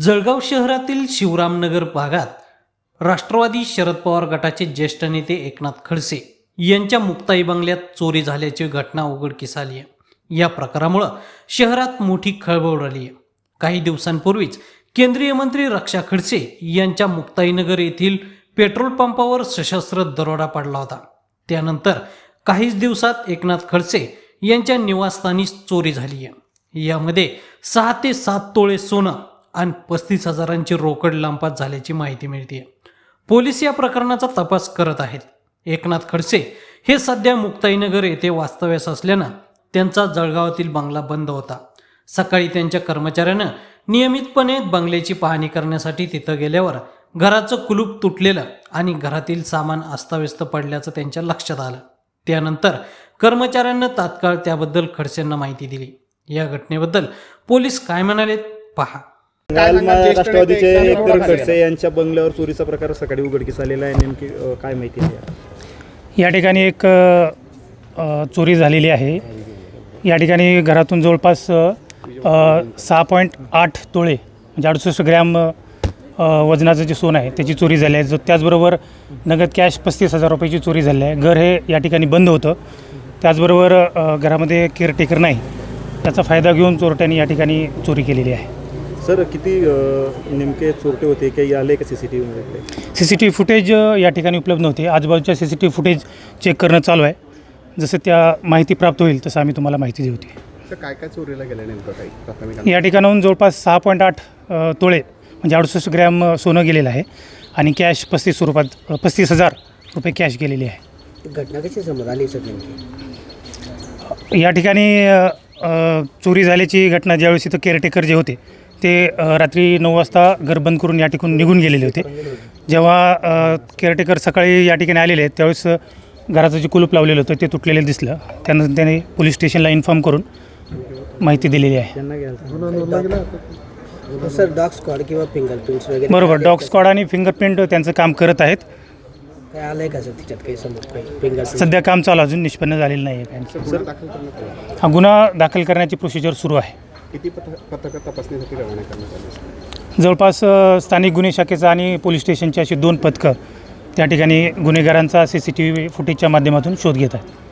जळगाव शहरातील शिवरामनगर भागात राष्ट्रवादी शरद पवार गटाचे ज्येष्ठ नेते एकनाथ खडसे यांच्या मुक्ताई बंगल्यात चोरी झाल्याची घटना उघडकीस आली आहे. या प्रकारामुळं शहरात मोठी खळबळ उडाली आहे. काही दिवसांपूर्वीच केंद्रीय मंत्री रक्षा खडसे यांच्या मुक्ताईनगर येथील पेट्रोल पंपावर सशस्त्र दरोडा पडला होता. त्यानंतर काहीच दिवसात एकनाथ खडसे यांच्या निवासस्थानी चोरी झाली आहे. यामध्ये सहा ते सात तोळे सोनं आणि पस्तीस हजारांची रोकड लांपात झाल्याची माहिती मिळते पोलीस या प्रकरणाचा तपास करत आहेत. एकनाथ खडसे हे सध्या मुक्ताईनगर येथे वास्तव्यास असल्यानं त्यांचा जळगावातील बंगला बंद होता. सकाळी त्यांच्या कर्मचाऱ्यानं नियमितपणे बंगल्याची पाहणी करण्यासाठी तिथं गेल्यावर घराचं कुलूप तुटलेलं आणि घरातील सामान अस्ताव्यस्त पडल्याचं त्यांच्या लक्षात आलं. त्यानंतर कर्मचाऱ्यांना तात्काळ त्याबद्दल खडसेंना माहिती दिली. या घटनेबद्दल पोलीस काय म्हणालेत? पहा. काल राष्ट्रवादीचे एकनाथ खडसे यांच्या बंगल्यावर चोरीचा प्रकार सकाळी उघडकीस आलेला आहे. नेमकी अ, काय माहिती आहे? या ठिकाणी एक अ, अ, चोरी झालेली आहे. या ठिकाणी घरातून जवळपास अ, सहा पॉईंट आठ तोळे म्हणजे अडुसष्ट ग्रॅम अ, वजनाचं जे सोनं आहे त्याची चोरी झाली आहे. जो त्याचबरोबर नगद कॅश पस्तीस हजार रुपयाची चोरी झाली आहे. घर हे या ठिकाणी बंद होतं. त्याचबरोबर अ, घरामध्ये केअरटेकर नाही. त्याचा फायदा घेऊन चोरट्यांनी या ठिकाणी चोरी केलेली आहे. सर किती नेमके चोरटे होते? काही आले का सी सी टी व्हीमध्ये C C T V footage या ठिकाणी उपलब्ध नव्हते. आजूबाजूच्या C C T V footage check करणं चालू आहे. जसं त्या माहिती प्राप्त होईल तसं आम्ही तुम्हाला माहिती देऊ होती काय काय चोरीला गेलं नेमकं काही या ठिकाणाहून जवळपास सहा पॉईंट आठ तोळे म्हणजे अडुसष्ट ग्रॅम सोनं गेलेलं आहे. आणि कॅश पस्तीस स्वरूपात पस्तीस हजार रुपये कॅश गेलेली आहे. घटना कशी समोर आली सर नेमकी? या ठिकाणी चोरी झाल्याची घटना ज्यावेळेस इथं केअरटेकर जे होते ते रात्री नऊ वाजता घर बंद करून या ठिकाणी निघून गेलेले होते. जेव्हा केअरटेकर सकाळी या ठिकाणी आलेले आहेत त्यावेळेस घराचं जे कुलूप लावलेलं होतं ते तुटलेलं दिसलं. त्यानंतर त्याने पोलीस स्टेशनला इन्फॉर्म करून माहिती दिलेली आहे. सर डॉग स्क्वॉड किंवा फिंगरप्रिंट्स वगैरे बरोबर डॉग स्क्वॉड आणि फिंगरप्रिंट त्यांचं काम करत आहेत. काय आलंय का सर तिच्यात काही समोर? काही फिंगरप्रिंट? सध्या काम चालू अजून निष्पन्न झालेलं नाही आहे. हा गुन्हा दाखल करण्याची प्रोसिजर सुरू आहे. किती पथक पथकं तपासणीसाठी रवाना करण्यात आली जवळपास स्थानिक गुन्हे शाखेचा आणि पोलीस स्टेशनची अशी दोन पथकं त्या ठिकाणी गुन्हेगारांचा सी सी टी व्ही फुटेजच्या माध्यमातून शोध घेत आहेत.